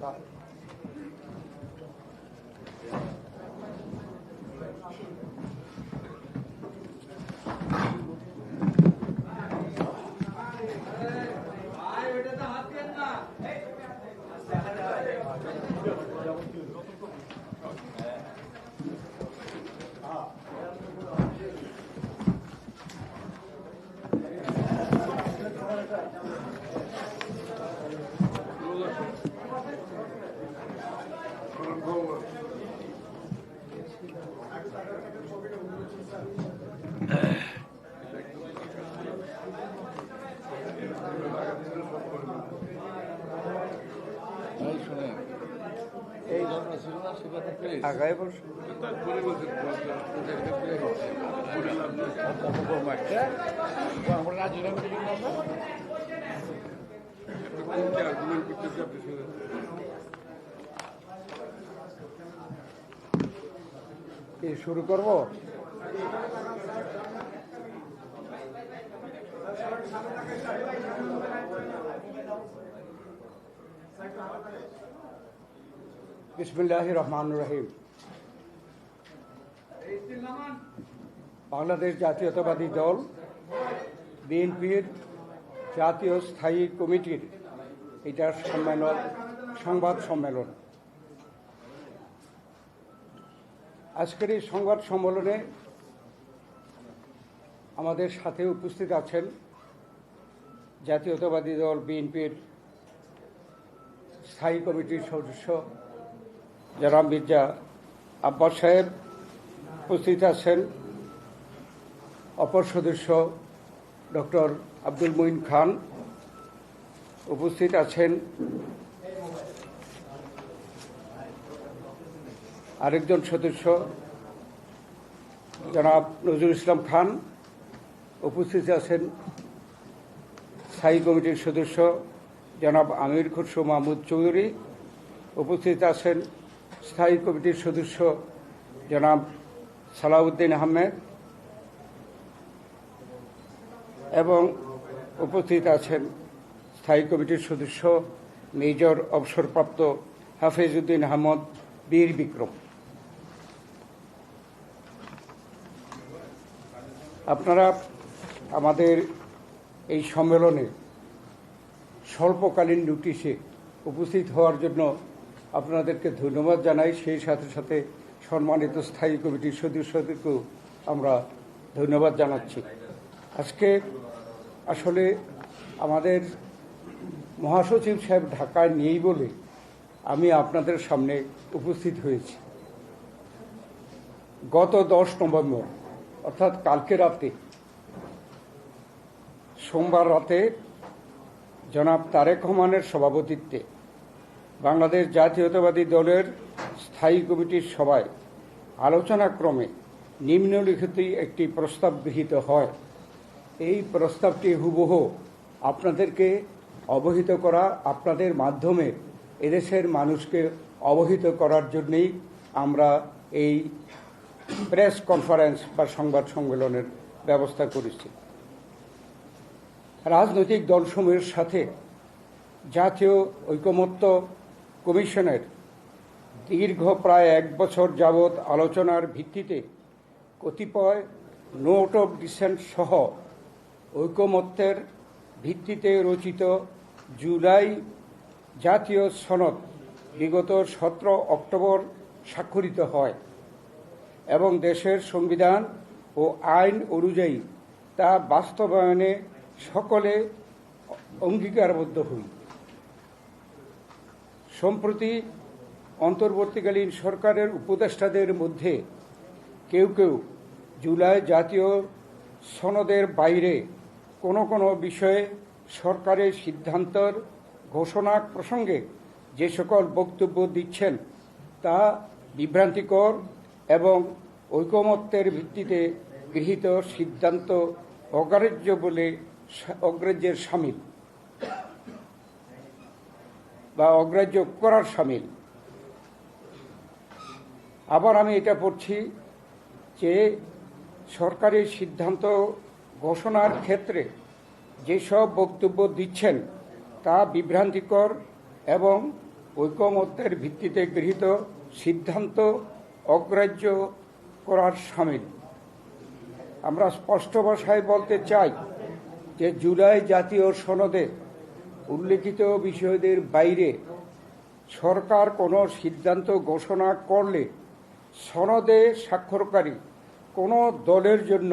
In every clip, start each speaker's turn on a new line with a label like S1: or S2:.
S1: এই পেয়ে গেছে আমরা
S2: কি শুরু করব? বিসমুল্লাহ রহমান রহিম। বাংলাদেশ জাতীয়তাবাদী দল, বিএনপির জাতীয় স্থায়ী কমিটির এটার সম্মেলন, সংবাদ সম্মেলন। আজকের এই সংবাদ সম্মেলনে আমাদের সাথে উপস্থিত আছেন জাতীয়তাবাদী দল, বিএনপির স্থায়ী কমিটির সদস্য জনাব মির্জা আব্বাস সাহেব উপস্থিত আছেন। অপর সদস্য ডক্টর আব্দুল মঈন খান উপস্থিত আছেন। আরেকজন সদস্য জনাব নজরুল ইসলাম খান উপস্থিত আছেন। স্থায়ী কমিটির সদস্য জনাব আমির খুরশো মাহমুদ চৌধুরী উপস্থিত আছেন। স্থায়ী কমিটির সদস্য জনাব সালাউদ্দিন আহমেদ এবং উপস্থিত আছেন স্থায়ী কমিটির সদস্য, মেজর অবসরপ্রাপ্ত হাফিজউদ্দিন আহমদ, বীর বিক্রম। আপনারা আমাদের এই সম্মেলনে স্বল্পকালীন নোটিশে উপস্থিত হওয়ার জন্য আপনাদেরকে ধন্যবাদ জানাই। সেই সাথে সাথে সম্মানিত স্থায়ী কমিটির সদস্যদেরকেও আমরা ধন্যবাদ জানাচ্ছি। আজকে আসলে আমাদের মহাসচিব সাহেব ঢাকায় নেই বলে আমি আপনাদের সামনে উপস্থিত হয়েছি। গত দশ নভেম্বর, অর্থাৎ কালকে রাতে, সোমবার রাতে জনাব তারেক রহমানের সভাপতিত্বে বাংলাদেশ জাতীয়তাবাদী দলের স্থায়ী কমিটির সভায় আলোচনাক্রমে নিম্নলিখিত একটি প্রস্তাব গৃহীত হয়। এই প্রস্তাবটি হুবহু আপনাদেরকে অবহিত করা, আপনাদের মাধ্যমে এদেশের মানুষকে অবহিত করার জন্যই আমরা এই প্রেস কনফারেন্স বা সংবাদ সম্মেলনের ব্যবস্থা করেছি। রাজনৈতিক দলসমূহের সাথে জাতীয় ঐকমত্য কমিশনের দীর্ঘ প্রায় এক বছর যাবৎ আলোচনার ভিত্তিতে কতিপয় নোট অফ ডিসেন্ট সহ ঐকমত্যের ভিত্তিতে রচিত জুলাই জাতীয় সনদ বিগত সতেরো অক্টোবর স্বাক্ষরিত হয় এবং দেশের সংবিধান ও আইন অনুযায়ী তা বাস্তবায়নে সকলে অঙ্গীকারবদ্ধ হই। সম্প্রতি অন্তর্বর্তীকালীন সরকারের উপদেষ্টাদের মধ্যে কেউ কেউ জুলাই জাতীয় সনদের বাইরে কোনো কোনো বিষয়ে সরকারের সিদ্ধান্তর ঘোষণা প্রসঙ্গে যে সকল বক্তব্য দিচ্ছেন তা বিভ্রান্তিকর এবং ঐকমত্যের ভিত্তিতে গৃহীত সিদ্ধান্ত অগ্রাহ্য বলে অগ্রাহ্যের সামিল বা অগ্রাহ্য করার সামিল। আবার আমি এটা পড়ছি যে সরকারি সিদ্ধান্ত ঘোষণার ক্ষেত্রে যেসব বক্তব্য দিচ্ছেন তা বিভ্রান্তিকর এবং ঐকমত্যের ভিত্তিতে গৃহীত সিদ্ধান্ত অগ্রাহ্য করার সামিল। আমরা স্পষ্ট ভাষায় বলতে চাই যে জুলাই জাতীয় সনদে উল্লেখিত বিষয়দের বাইরে সরকার কোনো সিদ্ধান্ত ঘোষণা করলে সনদে স্বাক্ষরকারী কোনো দলের জন্য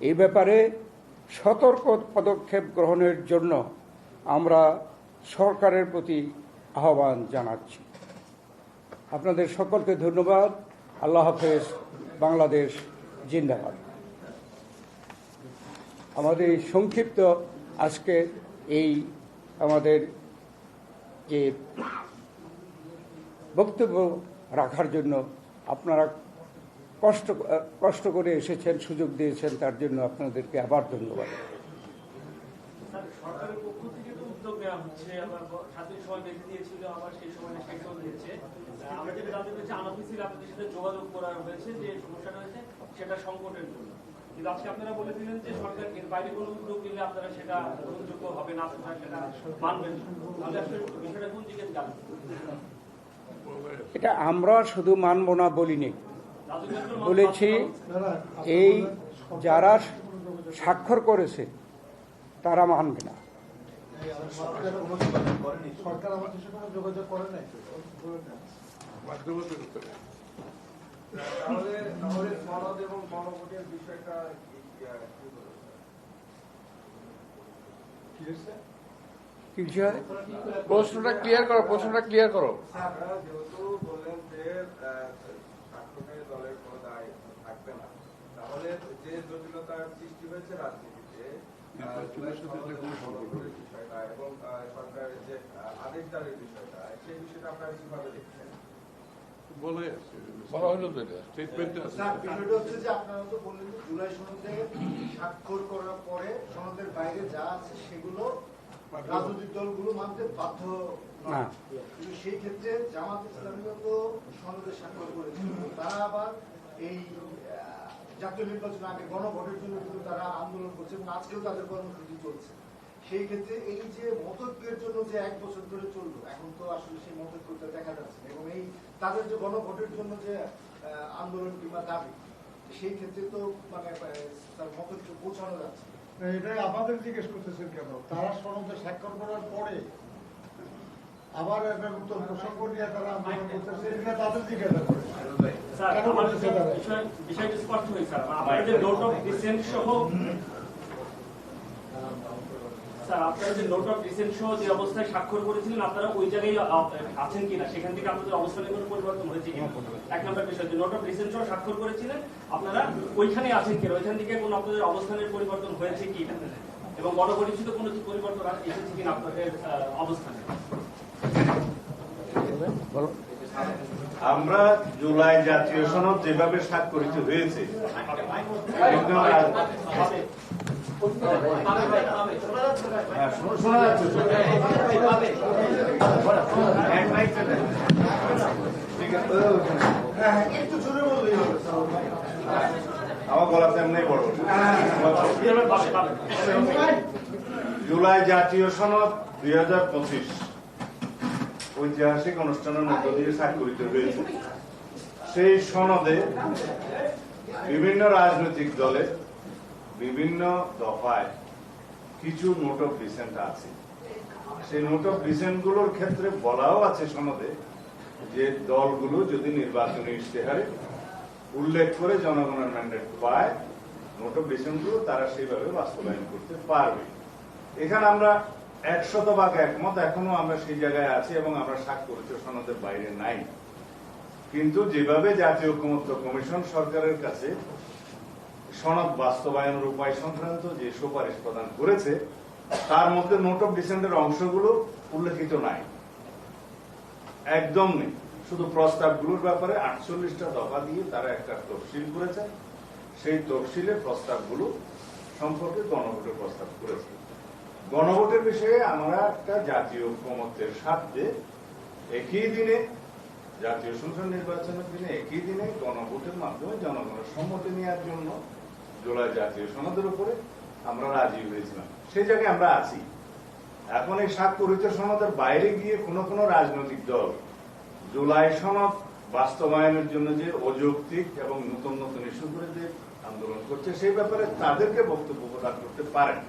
S2: এই ব্যাপারে সতর্ক পদক্ষেপ গ্রহণের জন্য আমরা সরকারের প্রতি আহ্বান জানাচ্ছি। আপনাদের সকলকে ধন্যবাদ। আল্লাহ হাফেজ। বাংলাদেশ জিন্দাবাদ। আমাদের এই সংক্ষিপ্ত আজকে এই আমাদের যে বক্তব্য রাখার জন্য আপনারা কষ্ট কষ্ট করে এসেছেন সুযোগ দিয়েছেন তার জন্য আপনাদেরকে আবার ধন্যবাদ।
S3: সরকারের পক্ষ থেকে তো উদ্যোগ নেওয়া হচ্ছে আবার সাথে সময় বেঁধে দিয়েছিল আবার সেই সময় দিয়েছে। আহ, আমরা যেটা জানতে পেরেছি আনঅফিসিয়াল আপনাদের সাথে যোগাযোগ করা হয়েছে যে সমস্যাটা হয়েছে সেটা সংকটের জন্য। কিন্তু আজকে আপনারা বলে দিলেন যে সরকার এর বাইরে কোনো উদ্যোগ নিলে আপনারা সেটা গ্রহণযোগ্য হবে না আপনারা সেটা মানবেন না। তাহলে আসলে বিষয়টা কোন দিকে যাবে
S2: এটা আমরা শুধু মানব না বলিনি। বলেছি এই যারা স্বাক্ষর করেছে তারা মানবে না।
S1: প্রশ্নটা ক্লিয়ার করো প্রশ্নটা ক্লিয়ার করো।
S4: যেহেতু বললেন যে আহ, শাসকের দলের কোনো দায় থাকবে না তাহলে যে জটিলতার সৃষ্টি হয়েছে রাজনীতিতে বিষয়টা এবং সরকারের যে আদেশ বিষয়টা সেই বিষয়টা আপনারা কীভাবে দেখছেন?
S5: বলে
S1: বলা হলো তো
S5: স্টেটমেন্টে আছে।
S6: স্যার বিষয়টা হচ্ছে যে আপনারা তো বললেন যে জুলাই সনদে স্বাক্ষর করার পরে সনদের বাইরে যা আছে সেগুলো রাজনৈতিক দলগুলো মানতে বাধ্য
S2: না।
S6: কিন্তু সেই ক্ষেত্রে জামাত ইসলামীরা তো সনদে স্বাক্ষর করেছিল তারা আবার এই জাতীয় নির্বাচন আগে গণভোটের জন্য কিন্তু তারা আন্দোলন করছে এবং আজকেও তাদের কর্মসূচি চলছে। সেই ক্ষেত্রে এই যে মতৈক্যের জন্য যে এক বছর ধরে চলল, এখন তো আসলে সেই মতৈক্যটা দেখা যাচ্ছে এবং এই তাদের যে গণভোটের জন্য যে আন্দোলন কিংবা দাবি, সেই ক্ষেত্রে তো মানে তার মতৈক্য পৌঁছানো যাচ্ছে
S7: এটাই আমাদের জিজ্ঞেস করতেছেন কেন? তারা সনদে স্বাক্ষর করার পরে আবার একটা নতুন প্রসঙ্গ নিয়ে তারা আন্দোলন করতেছে এটা তাদের জিজ্ঞাসা করে।
S3: স্যার
S7: কেন
S3: আমার
S7: বলতেছে তারা?
S3: বিষয় বিষয়টা স্পষ্ট হয়েছে স্যার। আপনারা নোট অফ ডিসেন্ট সহ স্যার আপনারা যে নোট অফ ডিসেন্ট সহ যে অবস্থায় স্বাক্ষর করেছিলেন আপনারা ওই জায়গায় আছেন কিনা? সেখান থেকে আপনাদের অবস্থানে কোনো পরিবর্তন হয়েছে কিনা? এক নম্বর বিষয় যে নোট অফ ডিসেন্ট সহ স্বাক্ষর করেছিলেন আপনারা ওইখানে আছেন কিনা? ওইখান থেকে কোনো আপনাদের অবস্থানের পরিবর্তন হয়েছে কিনা? এবং গণপরিচিত কোনো কি পরিবর্তন এসেছে কিনা আপনাদের অবস্থানে?
S2: বলো।
S8: আমরা জুলাই জাতীয় সনদ যেভাবে স্বাক্ষরিত হয়েছে হ্যাঁ, শোনা- যাচ্ছে আমার গলা তেমনি বড়। জুলাই জাতীয় সনদ দুই হাজার পঁচিশ। ঐতিহাসিক অনুষ্ঠানের মধ্য দিয়ে স্বাক্ষরিত হয়েছে। সেই সনদে বিভিন্ন রাজনৈতিক দলে বিভিন্ন দফায় কিছু নোট অফ ডিসেন্ট আছে। সেই নোট অফ ডিসেন্টগুলোর ক্ষেত্রে বলাও আছে সনদে যে দলগুলো যদি নির্বাচনী ইশতেহারে উল্লেখ করে জনগণের ম্যান্ডেট পায় নোট অফ ডিসেন্টগুলো তারা সেইভাবে বাস্তবায়ন করতে পারবে। এখানে আমরা একশত ভাগ একমত এখনও আমরা সেই জায়গায় আছি এবং আমরা স্বাক্ষরিত সনদের বাইরে নাই। কিন্তু যেভাবে জাতীয় ঐক্যমত্য কমিশন সরকারের কাছে সনদ বাস্তবায়নের উপায় সংক্রান্ত যে সুপারিশ প্রদান করেছে, তার মধ্যে নোট অফ ডিসেন্টের অংশগুলো উল্লেখিত নাই। একদম নেই। শুধু প্রস্তাবগুলোর ব্যাপারে আটচল্লিশটা দফা দিয়ে তারা একটা তফসিল করেছে। সেই তফসিলে প্রস্তাবগুলো সম্পর্কে গণভোটের প্রস্তাব করেছে। গণভোটের বিষয়ে আমরা একটা জাতীয় ঐক্যমত্যের স্বার্থে একই দিনে, জাতীয় সংসদ নির্বাচনের দিনে একই দিনে গণভোটের মাধ্যমে জনগণের সম্মতি নেওয়ার জন্য জুলাই জাতীয় সনদের উপরে আমরা রাজি হয়েছিলাম। সেই জায়গায় আমরা আছি। এখন এই স্বাক্ষরিত সনদের বাইরে গিয়ে কোনো কোনো রাজনৈতিক দল জুলাই সনদ বাস্তবায়নের জন্য যে অযৌক্তিক এবং নতুন নতুন ইস্যু করে যে আন্দোলন করছে, সেই ব্যাপারে তাদেরকে বক্তব্য প্রদান করতে পারেন।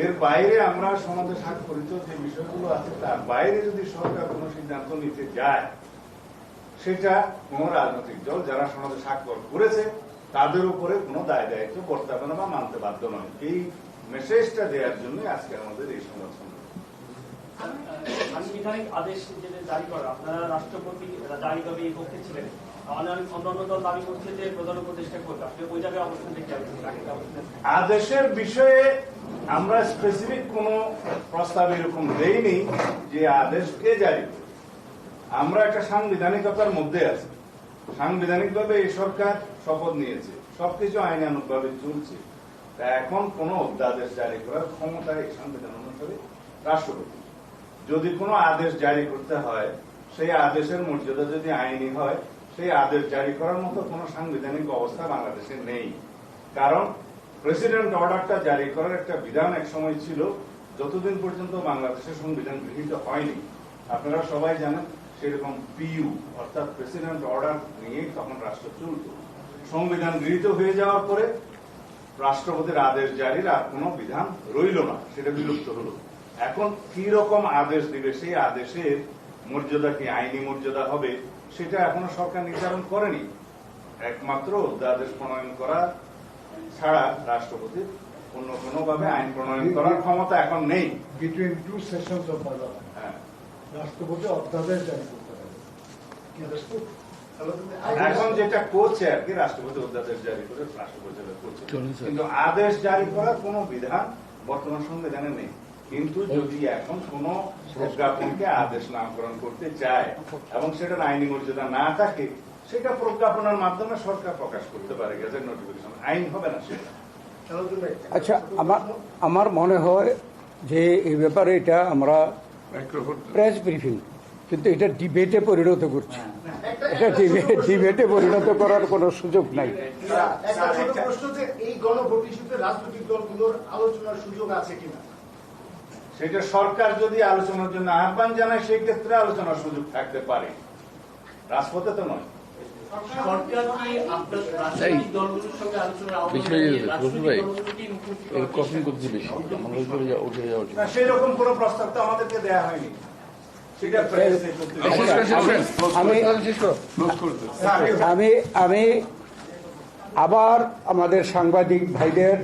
S8: এর বাইরে আমরা সমাজে স্বাক্ষরিত যে বিষয়গুলো আছে তার বাইরে যদি সরকার কোনো সিদ্ধান্ত নিতে যায় সেটা কোন রাজনৈতিক দল যারা সমাজে স্বাক্ষর করেছে তাদের উপরে কোনো দায় দায়িত্ব বর্তাবে না বা মানতে বাধ্য নয়। এই মেসেজটা দেওয়ার জন্য আজকে আমাদের এই সম্মেলন।
S3: সাংবিধানিক আদেশ যেটা জারি করা আপনারা রাষ্ট্রপতি জারিভাবে এই পক্ষে ছিলেন অন্যান্য অন্যান্য দল দাবি করছে যে প্রধান উপদেষ্টা করবে আপনি ওই জায়গায় অবস্থান দেখতে
S8: আদেশের বিষয়ে আমরা স্পেসিফিক কোন প্রস্তাব এরকম দেইনি যে আদেশ কে জারি আমরা একটা সাংবিধানিকতার মধ্যে আছি। সাংবিধানিকভাবে এই সরকার শপথ নিয়েছে। সবকিছু আইনানুগভাবে চলছে। তা এখন কোন অধ্যাদেশ জারি করার ক্ষমতা এই সংবিধান অনুসারে রাষ্ট্রপতি। যদি কোনো আদেশ জারি করতে হয়, সেই আদেশের মর্যাদা যদি আইনি হয়, সেই আদেশ জারি করার মতো কোনো সাংবিধানিক অবস্থা বাংলাদেশে নেই। কারণ প্রেসিডেন্ট অর্ডারটা জারি করার একটা বিধান এক সময় ছিল, যতদিন পর্যন্ত বাংলাদেশের সংবিধান গৃহীত হয়নি, আপনারা সবাই জানেন সেরকম পিইউ অর্থাৎ প্রেসিডেন্ট অর্ডার নিয়েই তখন রাষ্ট্র চলত। সংবিধান গৃহীত হয়ে যাওয়ার পরে রাষ্ট্রপতির আদেশ জারির আর কোনো বিধান রইল না, সেটা বিলুপ্ত হলো। এখন কি রকম আদেশ দিবে, সেই আদেশের মর্যাদা কি আইনি মর্যাদা হবে, সেটা এখনও সরকার নির্ধারণ করেনি। একমাত্র অধ্যাদেশ প্রণয়ন করা ছাড়া রাষ্ট্রপতির অন্য কোনোভাবে আইন প্রণয়ন করার ক্ষমতা এখন নেই।
S7: Between two sessions of parliament
S8: হ্যাঁ।
S7: রাষ্ট্রপতি অধ্যাদেশ জারি করতে পারে।
S8: এখন যেটা করছে আর কি রাষ্ট্রপতি অধ্যাদেশ জারি করে রাষ্ট্রপতি করছে। কিন্তু আদেশ জারি করার কোনো বিধান বর্তমান সংবিধানে নেই। কিন্তু যদি এখন কোন প্রজ্ঞাপনকে আদেশ নামকরণ করতে চায় এবং সেটার আইনি মর্যাদা না থাকে সেটা প্রজ্ঞাপনের মাধ্যমে সরকার প্রকাশ করতে পারে গেজেট নোটিফিকেশন। আইন হবে না সেটা।
S2: আচ্ছা আমার আমার মনে হয় যে এই ব্যাপারে এটা আমরা প্রেস ব্রিফিং কিন্তু এটা ডিবেটে পরিণত করছি। এটা ডিবেটে পরিণত করার কোনো সুযোগ নাই।
S6: একটা ছোট প্রশ্ন যে এই গণভোট ইস্যুতে রাজনৈতিক দলগুলোর আলোচনার সুযোগ আছে কিনা?
S8: সেটা সরকার যদি আলোচনার জন্য আহ্বান জানায় সেই ক্ষেত্রে আলোচনার সুযোগ থাকতে পারে। রাজপথে তো নয়।
S1: কখন করছি বেশি? আমরা উপরে উঠে যাওয়া উচিত।
S8: না কোন প্রস্তাব তো আমাদেরকে দেয়া হয়নি।
S2: আমি আমি আমি আবার আমাদের সাংবাদিক ভাইদের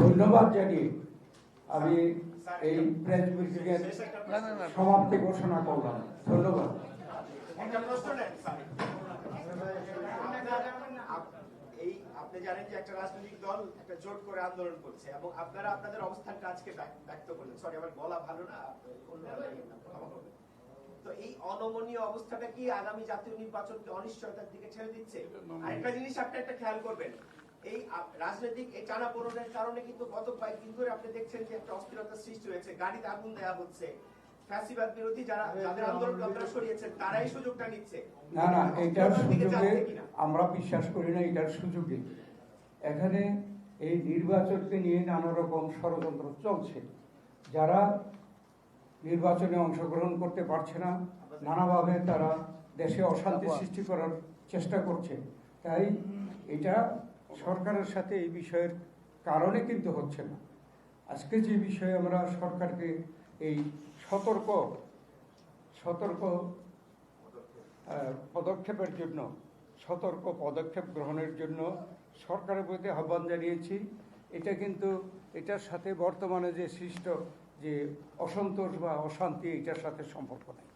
S2: ধন্যবাদ জানিয়ে আমি এই প্রেস সমাপ্তি ঘোষণা করলাম। ধন্যবাদ
S9: এই আপনি জানেন যে একটা রাজনৈতিক দল একটা জোট করে আন্দোলন করছে এবং আপনারা আপনাদের অবস্থানটা আজকে ব্যক্ত করলেন সরি আমার গলা ভালো না। তো এই অনমনীয় অবস্থাটা কি আগামী জাতীয় নির্বাচনকে অনিশ্চয়তার দিকে দিচ্ছে আরেকটা জিনিস আপনি একটা খেয়াল করবেন এই রাজনৈতিক এই টানাপোড়েনের কারণে কিন্তু গত কয়েকদিন ধরে আপনি দেখছেন যে একটা অস্থিরতার সৃষ্টি হয়েছে গাড়িতে আগুন দেওয়া হচ্ছে ফ্যাসিবাদ বিরোধী যারা যাদের আন্দোলন আপনারা সরিয়েছেন তারাই সুযোগটা নিচ্ছে
S2: না না এটার সুযোগে
S9: কিনা?
S2: আমরা বিশ্বাস করি না এটার সুযোগে এখানে এই নির্বাচনকে নিয়ে নানা রকম ষড়যন্ত্র চলছে। যারা নির্বাচনে অংশগ্রহণ করতে পারছে না নানাভাবে তারা দেশে অশান্তি সৃষ্টি করার চেষ্টা করছে। তাই এটা সরকারের সাথে এই বিষয়ের কারণে কিন্তু হচ্ছে না। আজকে যে বিষয়ে আমরা সরকারকে এই সতর্ক সতর্ক পদক্ষেপের জন্য সতর্ক পদক্ষেপ গ্রহণের জন্য সরকারের প্রতি আহ্বান জানিয়েছি। এটা কিন্তু এটার সাথে বর্তমানে যে সৃষ্ট যে অসন্তোষ বা অশান্তি এটার সাথে সম্পর্ক নেই।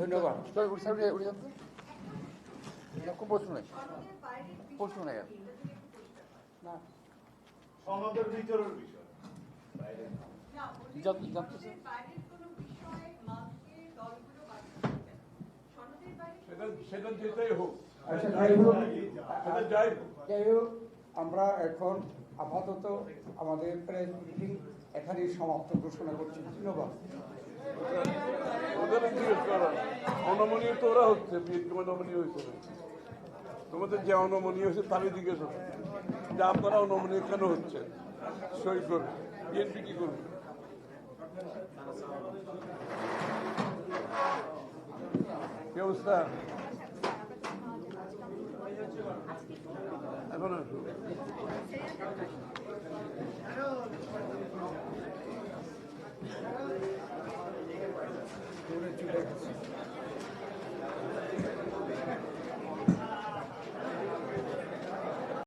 S2: ধন্যবাদ।
S1: প্রশ্ন নেই প্রশ্ন
S8: ভিতরের বিষয়
S5: সেটা যেটাই
S2: আচ্ছা হোক।
S5: সেটা যাই হোক।
S2: যাই আমরা এখন আপাতত আমাদের প্রেস ব্রিফিং এখানেই সমাপ্ত ঘোষণা করছি। ধন্যবাদ।
S5: ওদের জিজ্ঞেস অনমনীয় তো ওরা হচ্ছে, বিএনপি অনমনীয় হয়েছে তোমাদের যে অনমনীয় হয়েছে তারই জিজ্ঞেস করো যে আপনারা অনমনীয় কেন হচ্ছে সই করবে বিএনপি কি করবে? কি অবস্থা? এখন আসো
S2: চলে গেছে